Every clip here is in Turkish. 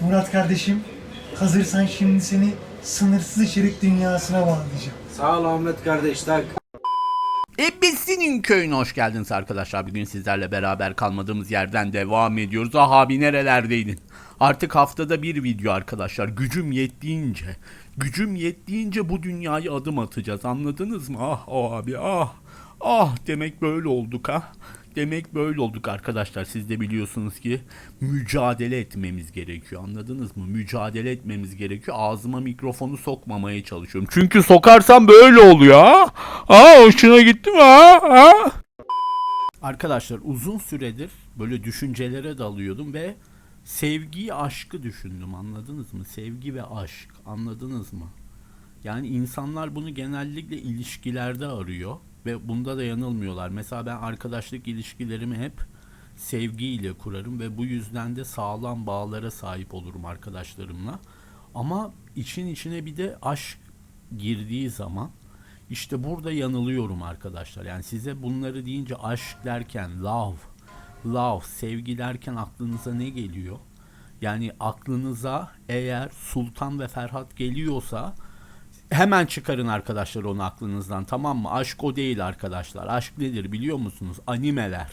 Murat kardeşim, hazırsan şimdi seni sınırsız içerik dünyasına bağlayacağım. Sağ ol Ahmet kardeş tak. Ebesinin köyüne hoş geldiniz arkadaşlar. Bugün sizlerle beraber kalmadığımız yerden devam ediyoruz. Ah abi nerelerdeydin? Artık haftada bir video arkadaşlar. Gücüm yettiğince, gücüm yettiğince bu dünyaya adım atacağız. Anladınız mı? Ah o abi ah. Ah demek böyle olduk ha. Demek böyle olduk arkadaşlar. Siz de biliyorsunuz ki mücadele etmemiz gerekiyor. Anladınız mı? Mücadele etmemiz gerekiyor. Ağzıma mikrofonu sokmamaya çalışıyorum. Çünkü sokarsam böyle oluyor ha. Aa hoşuna gitti mi ha? ha? Arkadaşlar uzun süredir böyle düşüncelere dalıyordum ve sevgiyi aşkı düşündüm anladınız mı? Sevgi ve aşk anladınız mı? Yani insanlar bunu genellikle ilişkilerde arıyor ve bunda da yanılmıyorlar. Mesela ben arkadaşlık ilişkilerimi hep sevgiyle kurarım ve bu yüzden de sağlam bağlara sahip olurum arkadaşlarımla. Ama için içine bir de aşk girdiği zaman işte burada yanılıyorum arkadaşlar. Yani size bunları deyince aşk derken love, love, sevgi derken aklınıza ne geliyor? Yani aklınıza eğer Sultan ve Ferhat geliyorsa hemen çıkarın arkadaşlar onu aklınızdan tamam mı? Aşk o değil arkadaşlar. Aşk nedir biliyor musunuz? Animeler,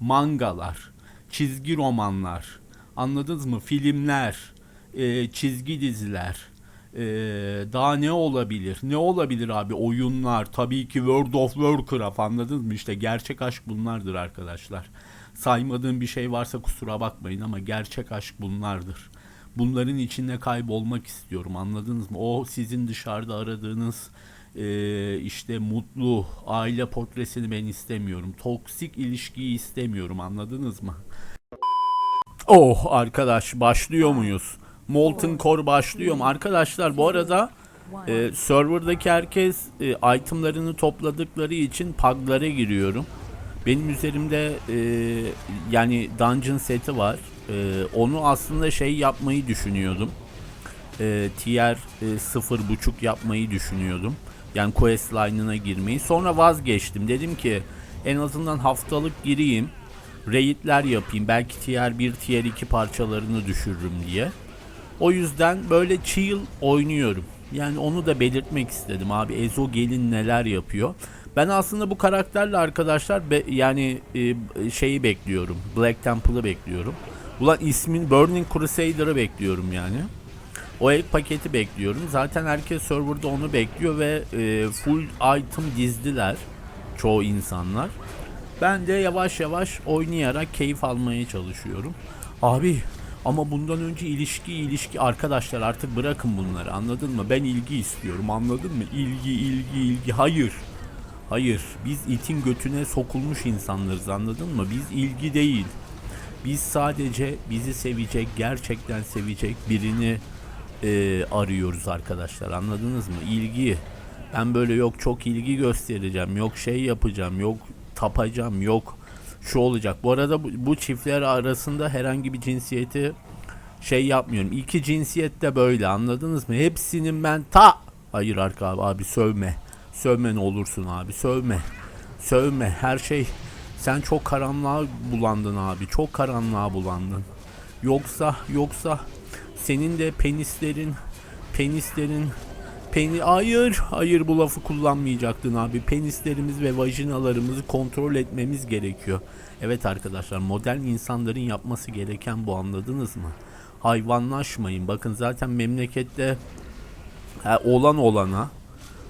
mangalar, çizgi romanlar, anladınız mı? Filmler, e, çizgi diziler, e, daha ne olabilir? Ne olabilir abi? Oyunlar, tabii ki World of Warcraft anladınız mı? İşte gerçek aşk bunlardır arkadaşlar. Saymadığım bir şey varsa kusura bakmayın ama gerçek aşk bunlardır. Bunların içinde kaybolmak istiyorum anladınız mı? O sizin dışarıda aradığınız e, işte mutlu aile portresini ben istemiyorum. Toksik ilişkiyi istemiyorum anladınız mı? Oh arkadaş başlıyor muyuz? Molten Core başlıyor mu? Arkadaşlar bu arada e, serverdaki herkes e, itemlarını topladıkları için paglara giriyorum. Benim üzerimde e, yani dungeon seti var. E, onu aslında şey yapmayı düşünüyordum. E, tier e, sıfır buçuk yapmayı düşünüyordum. Yani quest line'ına girmeyi. Sonra vazgeçtim. Dedim ki en azından haftalık gireyim. Raid'ler yapayım. Belki tier 1, tier 2 parçalarını düşürürüm diye. O yüzden böyle chill oynuyorum. Yani onu da belirtmek istedim abi. Ezo gelin neler yapıyor. Ben aslında bu karakterle arkadaşlar be- yani e, şeyi bekliyorum. Black Temple'ı bekliyorum. Ulan ismin Burning Crusader'ı bekliyorum yani. O ek paketi bekliyorum. Zaten herkes serverda onu bekliyor ve e, full item dizdiler çoğu insanlar. Ben de yavaş yavaş oynayarak keyif almaya çalışıyorum. Abi ama bundan önce ilişki ilişki arkadaşlar artık bırakın bunları anladın mı? Ben ilgi istiyorum anladın mı? İlgi ilgi ilgi hayır. Hayır biz itin götüne sokulmuş insanlarız anladın mı? Biz ilgi değil. Biz sadece bizi sevecek, gerçekten sevecek birini e, arıyoruz arkadaşlar. Anladınız mı? İlgi. Ben böyle yok çok ilgi göstereceğim, yok şey yapacağım, yok tapacağım, yok şu olacak. Bu arada bu, bu çiftler arasında herhangi bir cinsiyeti şey yapmıyorum. İki cinsiyet de böyle anladınız mı? Hepsinin ben ta hayır arka abi, abi sövme. Sövme ne olursun abi sövme. Sövme her şey sen çok karanlığa bulandın abi. Çok karanlığa bulandın. Yoksa yoksa senin de penislerin penislerin peni hayır hayır bu lafı kullanmayacaktın abi. Penislerimiz ve vajinalarımızı kontrol etmemiz gerekiyor. Evet arkadaşlar modern insanların yapması gereken bu anladınız mı? Hayvanlaşmayın. Bakın zaten memlekette ha, olan olana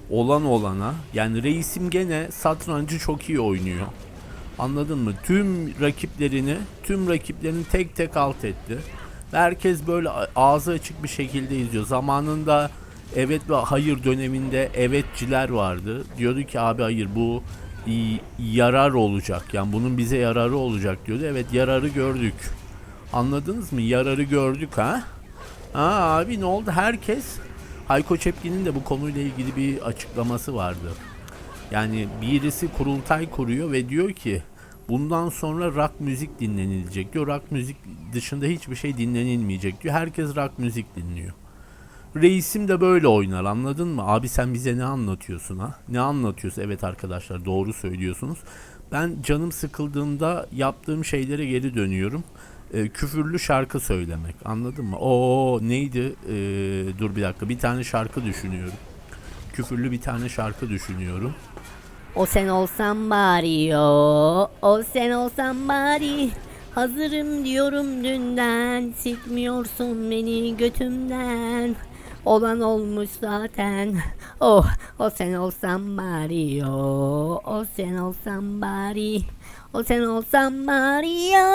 olan olana yani reisim gene satrancı çok iyi oynuyor. Anladın mı? Tüm rakiplerini, tüm rakiplerini tek tek alt etti. Herkes böyle ağzı açık bir şekilde izliyor. Zamanında evet ve hayır döneminde evetçiler vardı. Diyordu ki abi hayır bu yarar olacak. Yani bunun bize yararı olacak diyordu. Evet yararı gördük. Anladınız mı? Yararı gördük ha? Ha abi ne oldu? Herkes Hayko Çepkin'in de bu konuyla ilgili bir açıklaması vardı. Yani birisi kurultay kuruyor ve diyor ki bundan sonra rock müzik dinlenilecek diyor. Rock müzik dışında hiçbir şey dinlenilmeyecek diyor. Herkes rock müzik dinliyor. Reisim de böyle oynar anladın mı? Abi sen bize ne anlatıyorsun ha? Ne anlatıyorsun? Evet arkadaşlar doğru söylüyorsunuz. Ben canım sıkıldığında yaptığım şeylere geri dönüyorum. e, küfürlü şarkı söylemek. Anladın mı? O neydi? E, dur bir dakika. Bir tane şarkı düşünüyorum. Küfürlü bir tane şarkı düşünüyorum. O sen olsan bari yo, o sen olsan bari. Hazırım diyorum dünden, sikmiyorsun beni götümden. Olan olmuş zaten. Oh, o sen olsan bari yo, o sen olsan bari. O sen olsan bari yo.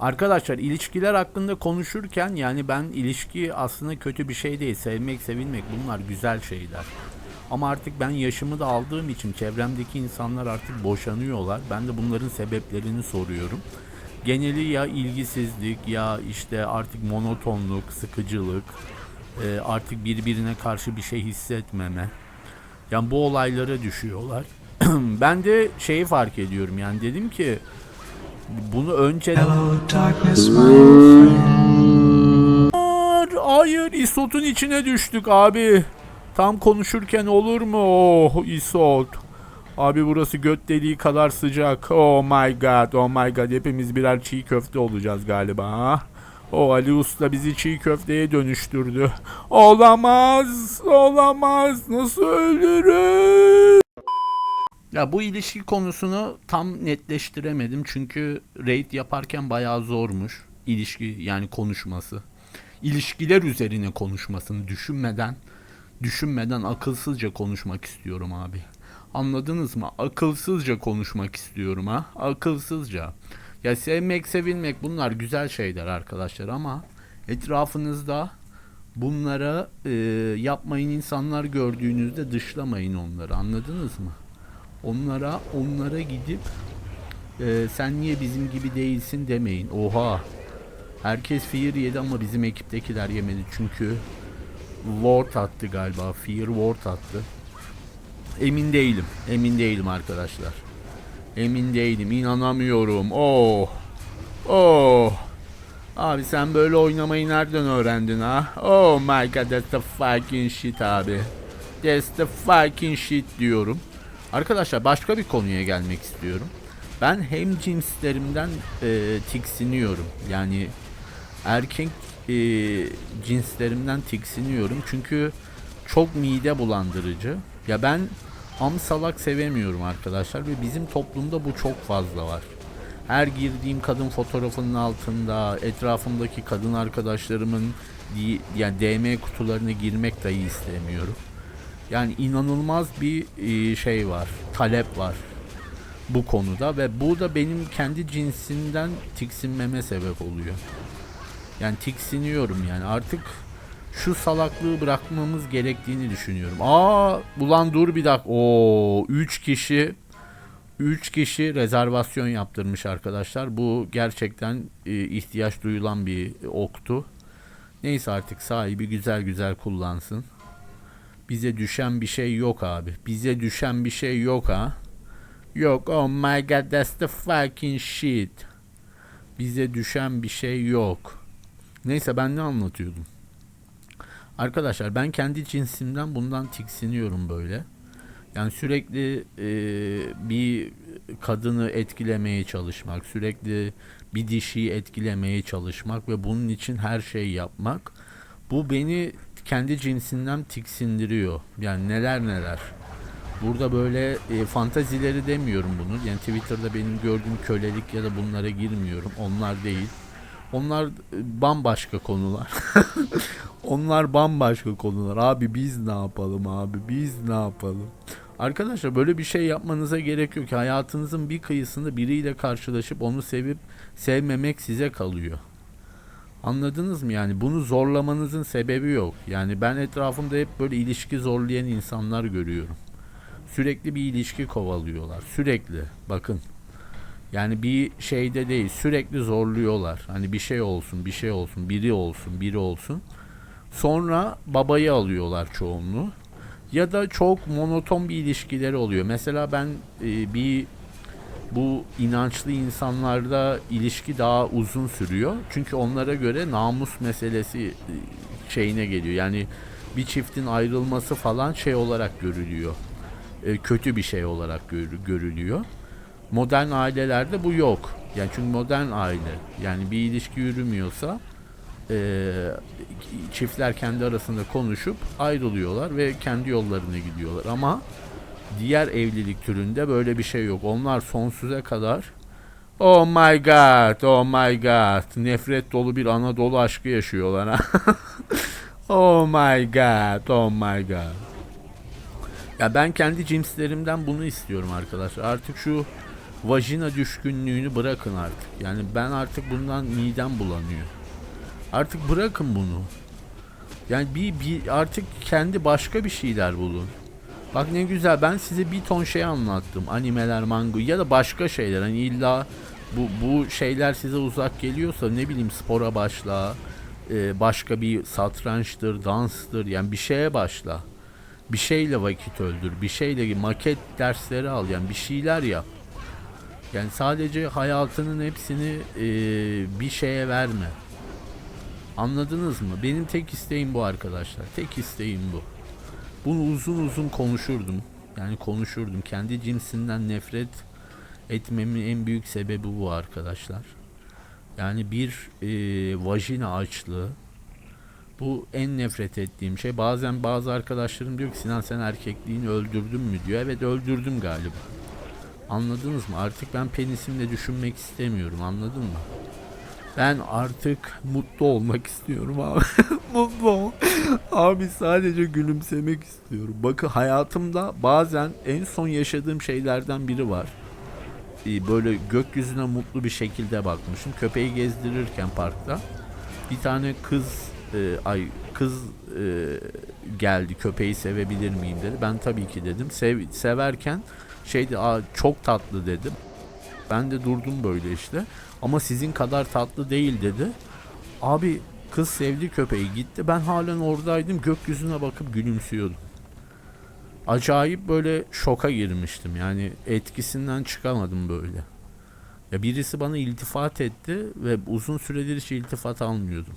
Arkadaşlar ilişkiler hakkında konuşurken yani ben ilişki aslında kötü bir şey değil. Sevmek, sevilmek bunlar güzel şeyler. Ama artık ben yaşımı da aldığım için çevremdeki insanlar artık boşanıyorlar. Ben de bunların sebeplerini soruyorum. Geneli ya ilgisizlik ya işte artık monotonluk, sıkıcılık, e, artık birbirine karşı bir şey hissetmeme. Yani bu olaylara düşüyorlar. ben de şeyi fark ediyorum yani dedim ki bunu friend. Hayır, hayır isotun içine düştük abi. Tam konuşurken olur mu? Oh isot. Abi burası göt deliği kadar sıcak. Oh my god, oh my god. Hepimiz birer çiğ köfte olacağız galiba. O Ali Usta bizi çiğ köfteye dönüştürdü. Olamaz, olamaz. Nasıl ölürüz? Ya bu ilişki konusunu tam netleştiremedim çünkü raid yaparken bayağı zormuş ilişki yani konuşması. İlişkiler üzerine konuşmasını düşünmeden düşünmeden akılsızca konuşmak istiyorum abi. Anladınız mı? Akılsızca konuşmak istiyorum ha. Akılsızca. Ya sevmek, sevilmek bunlar güzel şeyler arkadaşlar ama etrafınızda bunlara e, yapmayın insanlar gördüğünüzde dışlamayın onları. Anladınız mı? Onlara onlara gidip e, sen niye bizim gibi değilsin demeyin. Oha. Herkes fear yedi ama bizim ekiptekiler yemedi çünkü ward attı galiba. Fear ward attı. Emin değilim. Emin değilim arkadaşlar. Emin değilim. inanamıyorum. Oh. Oh. Abi sen böyle oynamayı nereden öğrendin ha? Oh my god that's the fucking shit abi. That's the fucking shit diyorum. Arkadaşlar başka bir konuya gelmek istiyorum. Ben hem cinslerimden e, tiksiniyorum. Yani erkek e, cinslerimden tiksiniyorum. Çünkü çok mide bulandırıcı. Ya ben am salak sevemiyorum arkadaşlar ve bizim toplumda bu çok fazla var. Her girdiğim kadın fotoğrafının altında etrafımdaki kadın arkadaşlarımın yani DM kutularına girmek dahi istemiyorum. Yani inanılmaz bir e, şey var, talep var bu konuda ve bu da benim kendi cinsinden tiksinmeme sebep oluyor. Yani tiksiniyorum yani artık şu salaklığı bırakmamız gerektiğini düşünüyorum. Aa ulan dur bir dakika. Oo 3 kişi 3 kişi rezervasyon yaptırmış arkadaşlar. Bu gerçekten e, ihtiyaç duyulan bir oktu. Neyse artık sahibi güzel güzel kullansın. Bize düşen bir şey yok abi. Bize düşen bir şey yok ha. Yok. Oh my god that's the fucking shit. Bize düşen bir şey yok. Neyse ben ne anlatıyordum? Arkadaşlar ben kendi cinsimden bundan tiksiniyorum böyle. Yani sürekli e, bir kadını etkilemeye çalışmak, sürekli bir dişiyi etkilemeye çalışmak ve bunun için her şeyi yapmak. Bu beni kendi cinsinden tiksindiriyor. Yani neler neler. Burada böyle e, fantazileri demiyorum bunu. Yani Twitter'da benim gördüğüm kölelik ya da bunlara girmiyorum. Onlar değil. Onlar e, bambaşka konular. Onlar bambaşka konular. Abi biz ne yapalım abi? Biz ne yapalım? Arkadaşlar böyle bir şey yapmanıza gerek yok. Hayatınızın bir kıyısında biriyle karşılaşıp onu sevip sevmemek size kalıyor. Anladınız mı yani bunu zorlamanızın sebebi yok. Yani ben etrafımda hep böyle ilişki zorlayan insanlar görüyorum. Sürekli bir ilişki kovalıyorlar. Sürekli. Bakın. Yani bir şeyde değil. Sürekli zorluyorlar. Hani bir şey olsun, bir şey olsun, biri olsun, biri olsun. Sonra babayı alıyorlar çoğunluğu. Ya da çok monoton bir ilişkileri oluyor. Mesela ben e, bir bu inançlı insanlarda ilişki daha uzun sürüyor. Çünkü onlara göre namus meselesi e, şeyine geliyor. Yani bir çiftin ayrılması falan şey olarak görülüyor. E, kötü bir şey olarak gör- görülüyor. Modern ailelerde bu yok. Yani çünkü modern aile yani bir ilişki yürümüyorsa eee, çiftler kendi arasında konuşup ayrılıyorlar ve kendi yollarına gidiyorlar. Ama diğer evlilik türünde böyle bir şey yok. Onlar sonsuza kadar Oh my god, oh my god. Nefret dolu bir Anadolu aşkı yaşıyorlar oh my god, oh my god. Ya ben kendi cimslerimden bunu istiyorum arkadaşlar. Artık şu vajina düşkünlüğünü bırakın artık. Yani ben artık bundan midem bulanıyor. Artık bırakın bunu. Yani bir, bir artık kendi başka bir şeyler bulun. Bak ne güzel ben size bir ton şey anlattım. Animeler, manga ya da başka şeyler. Hani illa bu bu şeyler size uzak geliyorsa ne bileyim spora başla. e, başka bir satrançtır, danstır yani bir şeye başla. Bir şeyle vakit öldür. Bir şeyle maket dersleri al yani bir şeyler yap. Yani sadece hayatının hepsini e, bir şeye verme. Anladınız mı? Benim tek isteğim bu arkadaşlar. Tek isteğim bu. Bunu uzun uzun konuşurdum. Yani konuşurdum. Kendi cinsinden nefret etmemin en büyük sebebi bu arkadaşlar. Yani bir e, vajina açlığı. Bu en nefret ettiğim şey. Bazen bazı arkadaşlarım diyor ki Sinan sen erkekliğini öldürdün mü diyor. Evet öldürdüm galiba. Anladınız mı? Artık ben penisimle düşünmek istemiyorum. Anladın mı? Ben artık mutlu olmak istiyorum abi. mutlu ol. Abi sadece gülümsemek istiyorum. Bakın hayatımda bazen en son yaşadığım şeylerden biri var. Ee, Böyle gökyüzüne mutlu bir şekilde bakmışım. Köpeği gezdirirken parkta bir tane kız e, ay kız e, geldi köpeği sevebilir miyim dedi. Ben tabii ki dedim. Sev, severken şeydi Aa, çok tatlı dedim. Ben de durdum böyle işte. Ama sizin kadar tatlı değil dedi. Abi kız sevdi köpeği gitti. Ben halen oradaydım. Gökyüzüne bakıp gülümsüyordum. Acayip böyle şoka girmiştim. Yani etkisinden çıkamadım böyle. Ya birisi bana iltifat etti ve uzun süredir hiç iltifat almıyordum.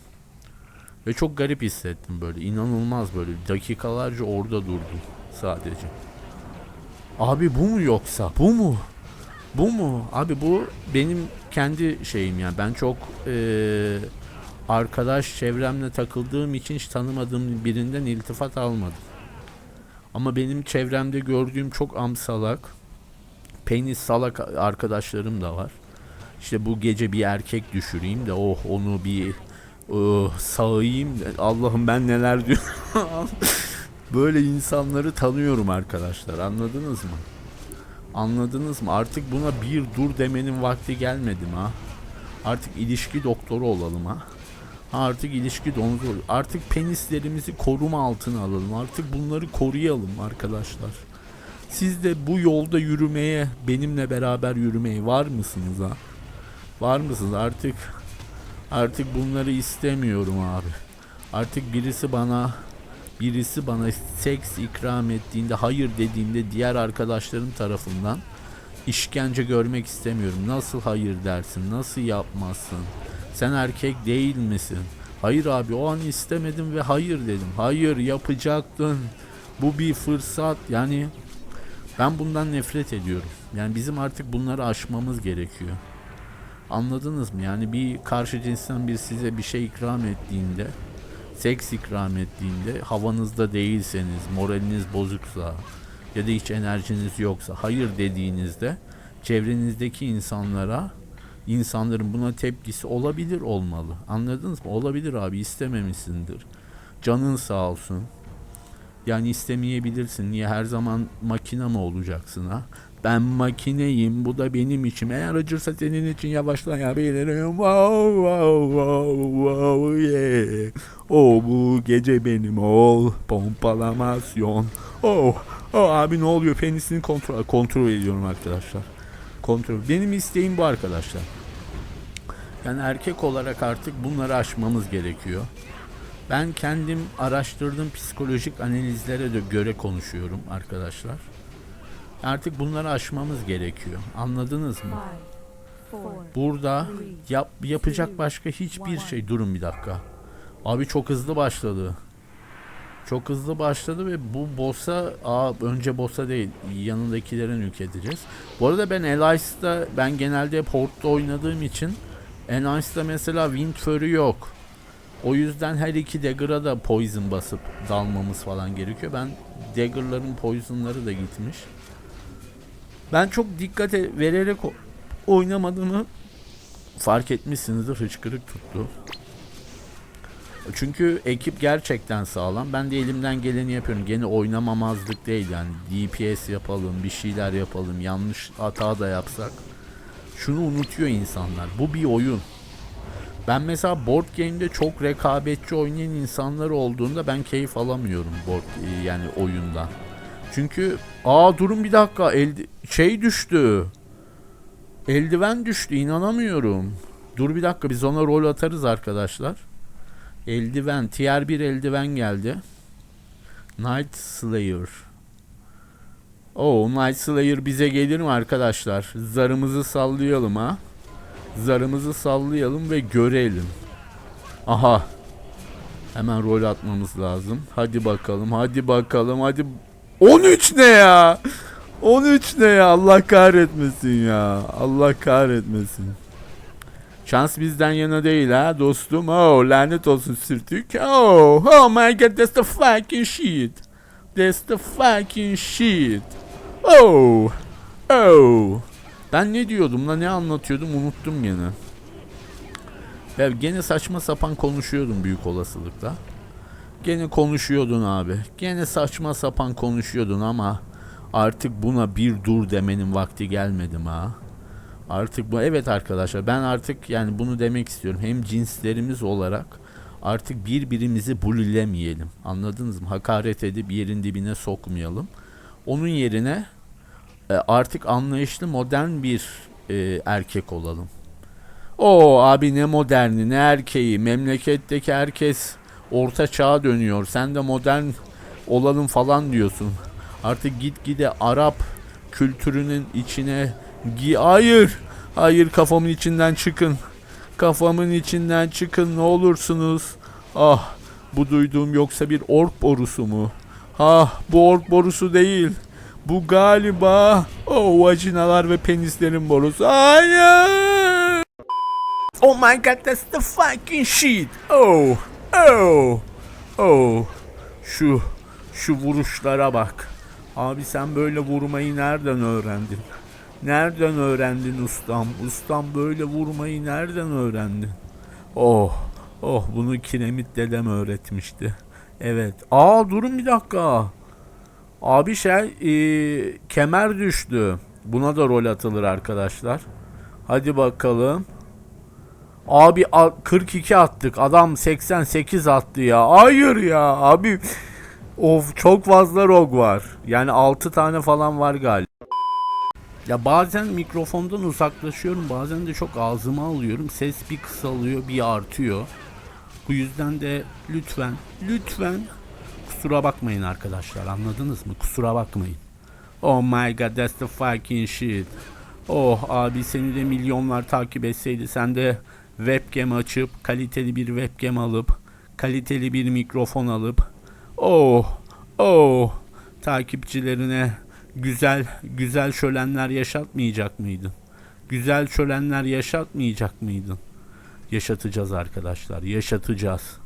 Ve çok garip hissettim böyle. İnanılmaz böyle. Dakikalarca orada durdum sadece. Abi bu mu yoksa? Bu mu? Bu mu? Abi bu benim kendi şeyim yani. Ben çok eee, arkadaş çevremle takıldığım için hiç tanımadığım birinden iltifat almadım. Ama benim çevremde gördüğüm çok amsalak, penis salak arkadaşlarım da var. İşte bu gece bir erkek düşüreyim de oh onu bir oh, sağayım. Allah'ım ben neler diyorum. Böyle insanları tanıyorum arkadaşlar. Anladınız mı? Anladınız mı? Artık buna bir dur demenin vakti gelmedi mi ha? Artık ilişki doktoru olalım ha. Artık ilişki doktoru. Artık penislerimizi koruma altına alalım. Artık bunları koruyalım arkadaşlar. Siz de bu yolda yürümeye, benimle beraber yürümeye var mısınız ha? Var mısınız? Artık artık bunları istemiyorum abi. Artık birisi bana birisi bana seks ikram ettiğinde hayır dediğinde diğer arkadaşlarım tarafından işkence görmek istemiyorum. Nasıl hayır dersin? Nasıl yapmazsın? Sen erkek değil misin? Hayır abi o an istemedim ve hayır dedim. Hayır yapacaktın. Bu bir fırsat. Yani ben bundan nefret ediyorum. Yani bizim artık bunları aşmamız gerekiyor. Anladınız mı? Yani bir karşı cinsten bir size bir şey ikram ettiğinde, seks ikram ettiğinde, havanızda değilseniz, moraliniz bozuksa ya da hiç enerjiniz yoksa, hayır dediğinizde çevrenizdeki insanlara insanların buna tepkisi olabilir olmalı. Anladınız mı? Olabilir abi istememişsindir. Canın sağ olsun. Yani istemeyebilirsin. Niye her zaman makine mi olacaksın ha? Ben makineyim. Bu da benim için. Eğer acırsa senin için yavaşlayabilirim. Wow wow wow wow yeah. Oh bu gece benim ol. Pompalamasyon. Oh. Oh abi ne oluyor? Penisini kontrol kontrol ediyorum arkadaşlar. Kontrol. Benim isteğim bu arkadaşlar. Yani erkek olarak artık bunları aşmamız gerekiyor. Ben kendim araştırdığım psikolojik analizlere de göre konuşuyorum arkadaşlar. Artık bunları aşmamız gerekiyor. Anladınız mı? Burada yap, yapacak başka hiçbir şey. Durun bir dakika. Abi çok hızlı başladı. Çok hızlı başladı ve bu boss'a aa, önce boss'a değil yanındakilere nük edeceğiz. Bu arada ben Elice'da ben genelde Horde'da oynadığım için Elice'da mesela Wind Fury yok. O yüzden her iki dagger'a da poison basıp dalmamız falan gerekiyor. Ben dagger'ların poison'ları da gitmiş. Ben çok dikkat e- vererek oynamadığımı fark etmişsinizdir. Hıçkırık tuttu. Çünkü ekip gerçekten sağlam. Ben de elimden geleni yapıyorum. Gene oynamamazlık değil yani. DPS yapalım, bir şeyler yapalım. Yanlış hata da yapsak. Şunu unutuyor insanlar. Bu bir oyun. Ben mesela board game'de çok rekabetçi oynayan insanlar olduğunda ben keyif alamıyorum board e, yani oyundan. Çünkü aa durun bir dakika elde, şey düştü. Eldiven düştü inanamıyorum. Dur bir dakika biz ona rol atarız arkadaşlar. Eldiven tier 1 eldiven geldi. Night Slayer. Oo Night Slayer bize gelir mi arkadaşlar? Zarımızı sallayalım ha. Zarımızı sallayalım ve görelim. Aha. Hemen rol atmamız lazım. Hadi bakalım, hadi bakalım, hadi. 13 ne ya? 13 ne ya? Allah kahretmesin ya. Allah kahretmesin. Şans bizden yana değil ha dostum. Oh lanet olsun sürtük. Oh, oh my god that's the fucking shit. That's the fucking shit. Oh. Oh. Ben ne diyordum la ne anlatıyordum unuttum gene. Ya gene saçma sapan konuşuyordum büyük olasılıkla. Gene konuşuyordun abi. Gene saçma sapan konuşuyordun ama artık buna bir dur demenin vakti gelmedi mi ha? Artık bu evet arkadaşlar ben artık yani bunu demek istiyorum. Hem cinslerimiz olarak artık birbirimizi bulilemeyelim. Anladınız mı? Hakaret edip yerin dibine sokmayalım. Onun yerine e, artık anlayışlı modern bir e, erkek olalım. O abi ne moderni ne erkeği memleketteki herkes orta çağa dönüyor. Sen de modern olalım falan diyorsun. Artık gitgide Arap kültürünün içine gi hayır hayır kafamın içinden çıkın. Kafamın içinden çıkın ne olursunuz. Ah bu duyduğum yoksa bir ork borusu mu? Ah bu ork borusu değil. Bu galiba o vajinalar ve penislerin borusu. Hayır. Oh my god that's the fucking shit. Oh. Oh. Oh. Şu şu vuruşlara bak. Abi sen böyle vurmayı nereden öğrendin? Nereden öğrendin ustam? Ustam böyle vurmayı nereden öğrendin? Oh. Oh bunu kiremit dedem öğretmişti. Evet. Aa durun bir dakika. Abi şey e, kemer düştü. Buna da rol atılır arkadaşlar. Hadi bakalım. Abi a- 42 attık. Adam 88 attı ya. Hayır ya abi. Of çok fazla rog var. Yani 6 tane falan var galiba. Ya bazen mikrofondan uzaklaşıyorum. Bazen de çok ağzıma alıyorum. Ses bir kısalıyor bir artıyor. Bu yüzden de lütfen lütfen kusura bakmayın arkadaşlar anladınız mı? Kusura bakmayın. Oh my god that's the fucking shit. Oh abi seni de milyonlar takip etseydi sen de webcam açıp kaliteli bir webcam alıp kaliteli bir mikrofon alıp oh oh takipçilerine güzel güzel şölenler yaşatmayacak mıydın? Güzel şölenler yaşatmayacak mıydın? Yaşatacağız arkadaşlar yaşatacağız.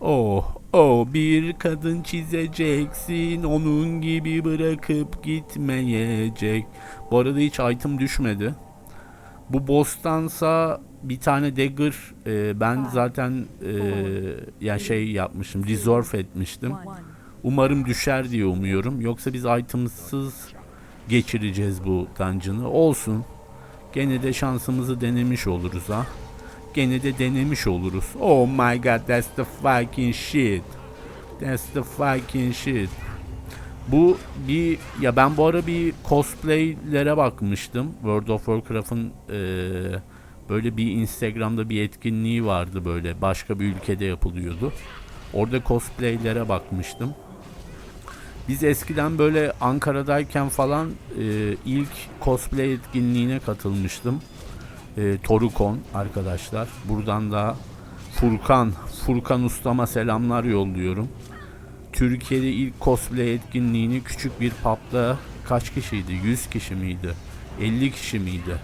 Oh, oh bir kadın çizeceksin onun gibi bırakıp gitmeyecek. Bu arada hiç item düşmedi. Bu boss'tansa bir tane dagger e, ben zaten e, ya şey yapmışım resolve etmiştim. Umarım düşer diye umuyorum. Yoksa biz itemsız geçireceğiz bu dungeon'ı. Olsun. Gene de şansımızı denemiş oluruz ha. Gene de denemiş oluruz. Oh my god that's the fucking shit. That's the fucking shit. Bu bir ya ben bu ara bir cosplaylere bakmıştım. World of Warcraft'ın eee, böyle bir Instagram'da bir etkinliği vardı böyle başka bir ülkede yapılıyordu. Orada cosplaylere bakmıştım. Biz eskiden böyle Ankara'dayken falan eee, ilk cosplay etkinliğine katılmıştım. Eee Torukon arkadaşlar. Buradan da Furkan, Furkan ustama selamlar yolluyorum. Türkiye'de ilk cosplay etkinliğini küçük bir pub'da kaç kişiydi? 100 kişi miydi? 50 kişi miydi?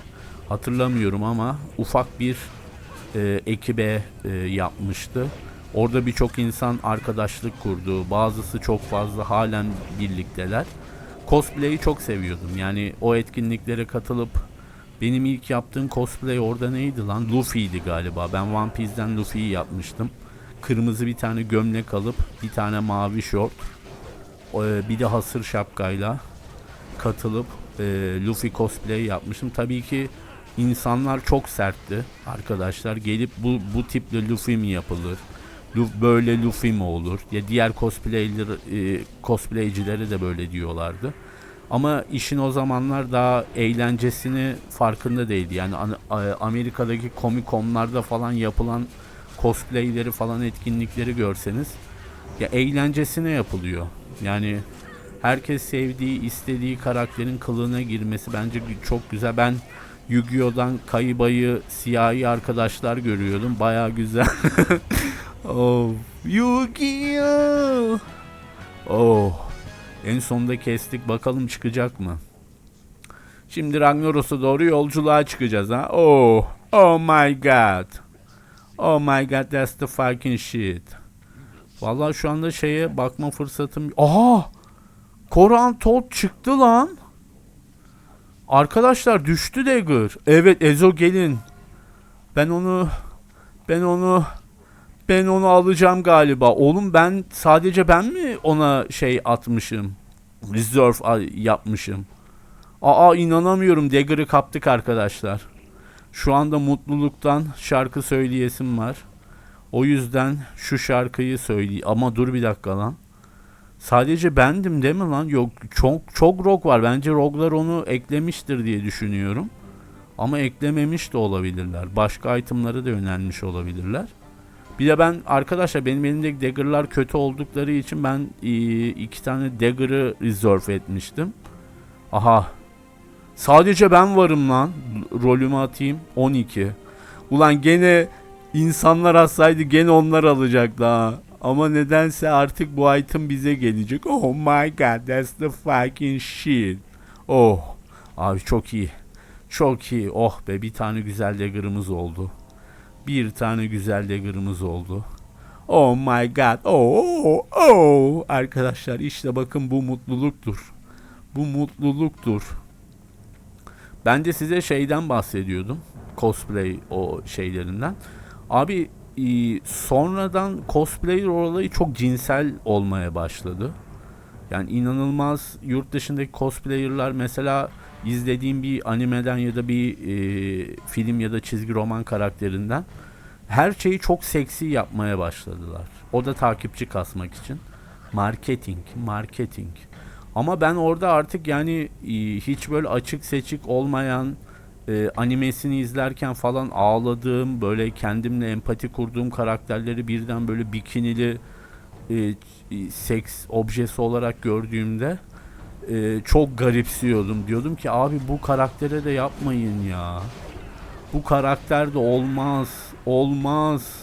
Hatırlamıyorum ama ufak bir e, ekibe e, yapmıştı. Orada birçok insan arkadaşlık kurdu. Bazısı çok fazla halen birlikteler. Cosplay'i çok seviyordum. Yani o etkinliklere katılıp benim ilk yaptığım cosplay orada neydi lan? Luffy'ydi galiba. Ben One Piece'den Luffy'yi yapmıştım. Kırmızı bir tane gömlek alıp bir tane mavi şort e, bir de hasır şapkayla katılıp e, Luffy cosplay yapmıştım. Tabii ki insanlar çok sertti arkadaşlar. Gelip bu bu tiple Luffy mi yapılır? Böyle Luffy mi olur? Ya diğer cosplayler e, cosplaycilere de böyle diyorlardı. Ama işin o zamanlar daha eğlencesini farkında değildi. Yani Amerika'daki Comic Con'larda falan yapılan cosplayleri falan etkinlikleri görseniz ya eğlencesine yapılıyor. Yani herkes sevdiği, istediği karakterin kılığına girmesi bence çok güzel. Ben Yu-Gi-Oh'dan Kayıba'yı siyahi arkadaşlar görüyordum. Baya güzel. oh, Yu-Gi-Oh! Oh. En sonunda kestik. Bakalım çıkacak mı? Şimdi Ragnaros'a doğru yolculuğa çıkacağız ha. Oh. Oh my god. Oh my god that's the fucking shit. Vallahi şu anda şeye bakma fırsatım... Aha! Koran Todd çıktı lan. Arkadaşlar düştü Dagger. Evet Ezo gelin. Ben onu... Ben onu... Ben onu alacağım galiba. Oğlum ben sadece ben mi ona şey atmışım? Reserve yapmışım. Aa inanamıyorum. Dagger'ı kaptık arkadaşlar. Şu anda mutluluktan şarkı söyleyesim var. O yüzden şu şarkıyı söyley. Ama dur bir dakika lan. Sadece bendim değil mi lan? Yok çok çok rock var. Bence rocklar onu eklemiştir diye düşünüyorum. Ama eklememiş de olabilirler. Başka itemlara da yönelmiş olabilirler. Bir de ben arkadaşlar benim elimdeki dagger'lar kötü oldukları için ben e, iki tane dagger'ı reserve etmiştim. Aha. Sadece ben varım lan. Rolümü atayım. 12. Ulan gene insanlar alsaydı gene onlar alacaktı ha. Ama nedense artık bu item bize gelecek. Oh my god that's the fucking shit. Oh. Abi çok iyi. Çok iyi. Oh be bir tane güzel dagger'ımız oldu. Bir tane güzel dagger'ımız oldu. Oh my god. Oh, oh, oh. Arkadaşlar işte bakın bu mutluluktur. Bu mutluluktur. Ben de size şeyden bahsediyordum. Cosplay o şeylerinden. Abi sonradan cosplay olayı çok cinsel olmaya başladı. Yani inanılmaz yurt dışındaki cosplayerlar mesela izlediğim bir animeden ya da bir e, film ya da çizgi roman karakterinden her şeyi çok seksi yapmaya başladılar. O da takipçi kasmak için. Marketing, marketing. Ama ben orada artık yani e, hiç böyle açık seçik olmayan e, animesini izlerken falan ağladığım böyle kendimle empati kurduğum karakterleri birden böyle bikinili e, e, seks objesi olarak gördüğümde e, çok garipsiyordum. Diyordum ki abi bu karaktere de yapmayın ya. Bu karakter de olmaz. Olmaz.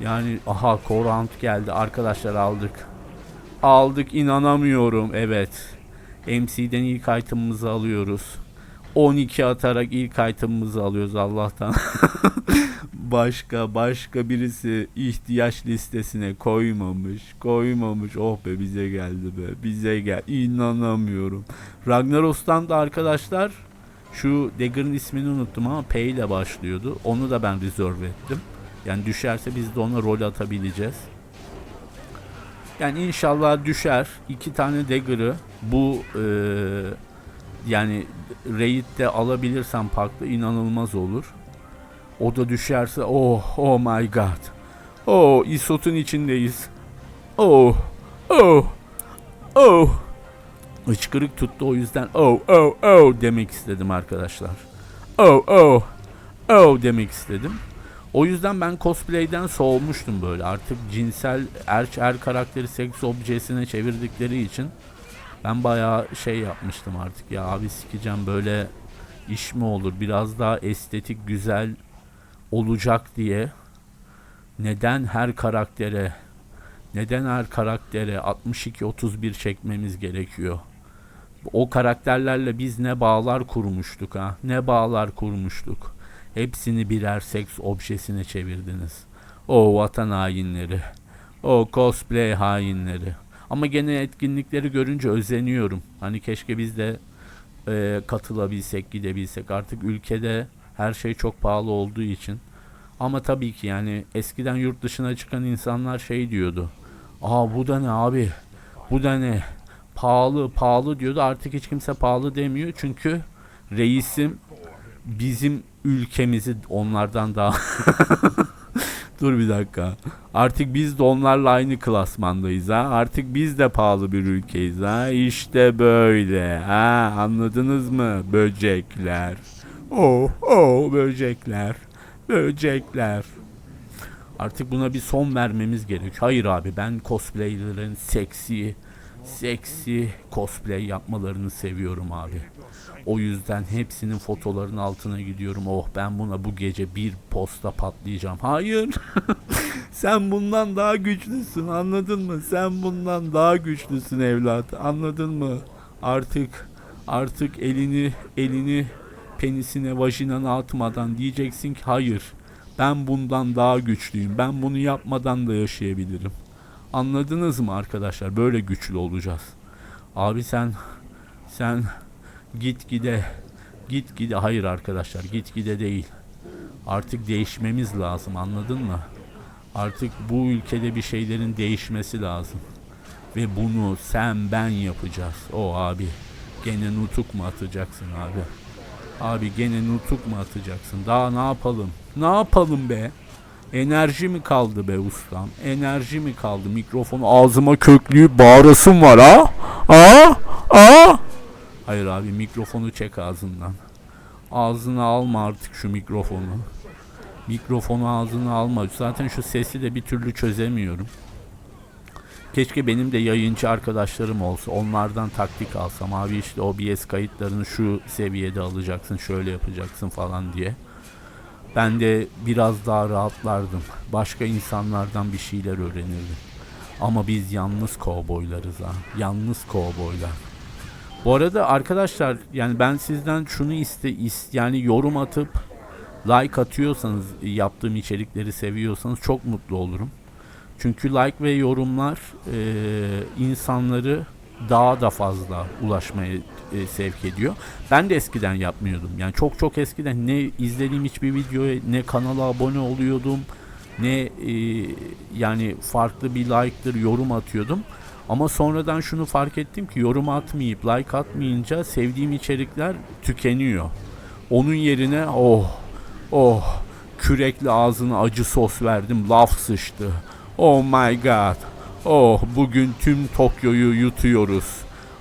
Yani aha Korant geldi. Arkadaşlar aldık. Aldık inanamıyorum. Evet. MC'den ilk item'ımızı alıyoruz. 12 atarak ilk item'ımızı alıyoruz Allah'tan. başka başka birisi ihtiyaç listesine koymamış. Koymamış. Oh be bize geldi be. Bize gel. İnanamıyorum. Ragnaros'tan da arkadaşlar şu Dagger'ın ismini unuttum ama P ile başlıyordu. Onu da ben reserve ettim. Yani düşerse biz de ona rol atabileceğiz. Yani inşallah düşer. iki tane Dagger'ı bu e, yani Raid'de alabilirsem parkta inanılmaz olur. O da düşerse oh oh my god. Oh isotun içindeyiz. Oh oh oh. Hıçkırık tuttu o yüzden oh oh oh demek istedim arkadaşlar. Oh oh oh demek istedim. O yüzden ben cosplay'den soğumuştum böyle. Artık cinsel er, er karakteri seks objesine çevirdikleri için ben bayağı şey yapmıştım artık ya abi sikeceğim böyle iş mi olur biraz daha estetik güzel olacak diye neden her karaktere Neden her karaktere 62-31 çekmemiz gerekiyor? O karakterlerle biz ne bağlar kurmuştuk ha? Ne bağlar kurmuştuk? Hepsini birer seks objesine çevirdiniz. O vatan hainleri. O cosplay hainleri. Ama gene etkinlikleri görünce özeniyorum. Hani keşke biz de e, katılabilsek, gidebilsek. Artık ülkede her şey çok pahalı olduğu için. Ama tabii ki yani eskiden yurt dışına çıkan insanlar şey diyordu. Aa bu da ne abi? Bu da ne? Pahalı, pahalı diyordu. Artık hiç kimse pahalı demiyor. Çünkü reisim bizim ülkemizi onlardan daha Dur bir dakika. Artık biz de onlarla aynı klasmandayız ha. Artık biz de pahalı bir ülkeyiz ha. İşte böyle. Ha anladınız mı? Böcekler. Oh oh böcekler. Böcekler. Artık buna bir son vermemiz gerek. Hayır abi ben cosplaylerin seksi seksi cosplay yapmalarını seviyorum abi. O yüzden hepsinin fotolarının altına gidiyorum. Oh ben buna bu gece bir posta patlayacağım. Hayır. Sen bundan daha güçlüsün anladın mı? Sen bundan daha güçlüsün evlat. Anladın mı? Artık artık elini elini penisine vajinana atmadan diyeceksin ki hayır. Ben bundan daha güçlüyüm. Ben bunu yapmadan da yaşayabilirim. Anladınız mı arkadaşlar? Böyle güçlü olacağız. Abi sen sen git gide git gide hayır arkadaşlar git gide değil. Artık değişmemiz lazım anladın mı? Artık bu ülkede bir şeylerin değişmesi lazım. Ve bunu sen ben yapacağız. O abi gene nutuk mu atacaksın abi? Abi gene nutuk mu atacaksın? Daha ne yapalım? Ne yapalım be? Enerji mi kaldı be ustam? Enerji mi kaldı? Mikrofonu ağzıma kökleyip bağırasım var? Ha? Ha? Hayır abi mikrofonu çek ağzından. Ağzına alma artık şu mikrofonu. Mikrofonu ağzına alma. Zaten şu sesi de bir türlü çözemiyorum. Keşke benim de yayıncı arkadaşlarım olsa. Onlardan taktik alsam. Abi işte OBS kayıtlarını şu seviyede alacaksın. Şöyle yapacaksın falan diye. Ben de biraz daha rahatlardım. Başka insanlardan bir şeyler öğrenirdim. Ama biz yalnız kovboylarız ha. Yalnız kovboylar. Bu arada arkadaşlar yani ben sizden şunu iste is, yani yorum atıp like atıyorsanız yaptığım içerikleri seviyorsanız çok mutlu olurum. Çünkü like ve yorumlar eee, insanları daha da fazla ulaşmaya e, sevk ediyor. Ben de eskiden yapmıyordum. Yani çok çok eskiden ne izlediğim hiçbir videoya ne kanala abone oluyordum ne e, yani farklı bir like'dır yorum atıyordum. Ama sonradan şunu fark ettim ki yorum atmayıp like atmayınca sevdiğim içerikler tükeniyor. Onun yerine oh oh kürekli ağzına acı sos verdim laf sıçtı. Oh my god. Oh bugün tüm Tokyo'yu yutuyoruz.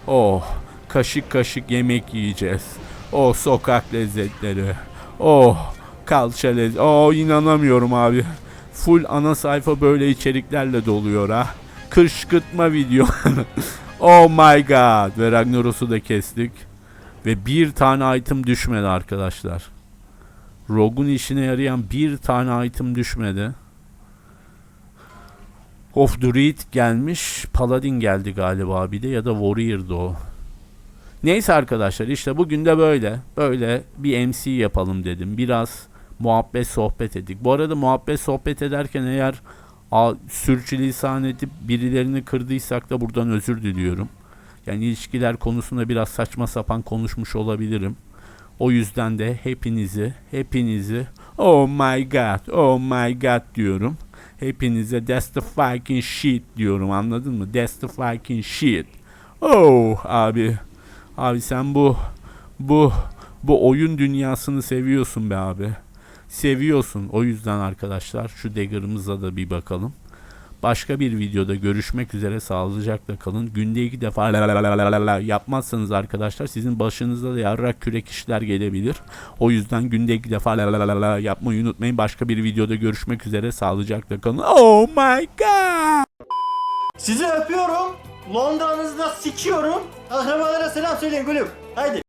Oh kaşık kaşık yemek yiyeceğiz. Oh sokak lezzetleri. Oh kalça lezzet. Oh inanamıyorum abi. Full ana sayfa böyle içeriklerle doluyor ha. Kışkırtma video. oh my god. Ve Ragnaros'u da kestik. Ve bir tane item düşmedi arkadaşlar. Rogue'un işine yarayan bir tane item düşmedi. Of Druid gelmiş. Paladin geldi galiba bir de ya da Warrior'dı o. Neyse arkadaşlar işte bugün de böyle. Böyle bir MC yapalım dedim. Biraz muhabbet sohbet ettik. Bu arada muhabbet sohbet ederken eğer sürçülisan edip birilerini kırdıysak da buradan özür diliyorum. Yani ilişkiler konusunda biraz saçma sapan konuşmuş olabilirim. O yüzden de hepinizi, hepinizi oh my god, oh my god diyorum. Hepinize that's the fucking shit diyorum anladın mı? That's the fucking shit. Oh abi. Abi sen bu bu bu oyun dünyasını seviyorsun be abi. Seviyorsun. O yüzden arkadaşlar şu dagger'ımıza da bir bakalım. Başka bir videoda görüşmek üzere sağlıcakla kalın. Günde iki defa yapmazsanız arkadaşlar sizin başınıza da yarrak kürek işler gelebilir. O yüzden günde iki defa yapmayı unutmayın. Başka bir videoda görüşmek üzere sağlıcakla kalın. Oh my god. Sizi öpüyorum. Londra'nızda sikiyorum. Akrabalara selam söyleyin gülüm. Haydi.